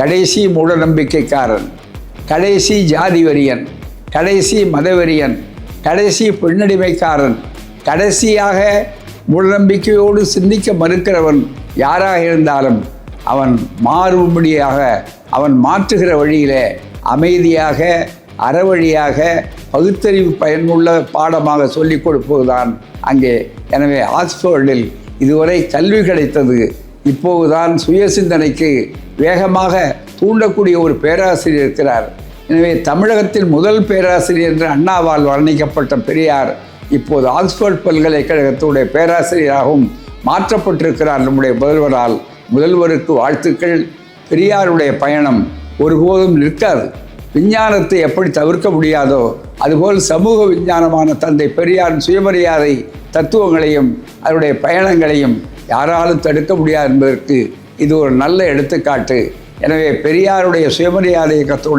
கடைசி மூடநம்பிக்கைக்காரன் கடைசி ஜாதி வெறியன் கடைசி மதவெறியன் கடைசி பெண்ணடிமைக்காரன் கடைசியாக மூடநம்பிக்கையோடு சிந்திக்க மறுக்கிறவன் யாராக இருந்தாலும் அவன் மாறுபடியாக அவன் மாற்றுகிற வழியிலே அமைதியாக அறவழியாக பகுத்தறிவு பயனுள்ள பாடமாக சொல்லிக் கொடுப்பதுதான் அங்கே. எனவே ஆக்ஸ்போர்டில் இதுவரை கல்வி கிடைத்தது. இப்போதுதான் சுய சிந்தனைக்கு வேகமாக தூண்டக்கூடிய ஒரு பேராசிரியர் இருக்கிறார். எனவே தமிழகத்தில் முதல் பேராசிரியர் என்று அண்ணாவால் வர்ணிக்கப்பட்ட பெரியார் இப்போது ஆக்ஸ்போர்ட் பல்கலைக்கழகத்துடைய பேராசிரியராகவும் மாற்றப்பட்டிருக்கிறார் நம்முடைய முதல்வரால். முதல்வருக்கு வாழ்த்துக்கள். பெரியாருடைய பயணம் ஒருபோதும் நிற்காது. விஞ்ஞானத்தை எப்படி தவிர்க்க முடியாதோ அதுபோல் சமூக விஞ்ஞானமான தந்தை பெரியாரின் சுயமரியாதை தத்துவங்களையும் அவருடைய பயணங்களையும் யாராலும் தடுக்க முடியாது என்பதற்கு இது ஒரு நல்ல எடுத்துக்காட்டு. எனவே பெரியாருடைய சுயமரியாதை இயக்கத்தோடு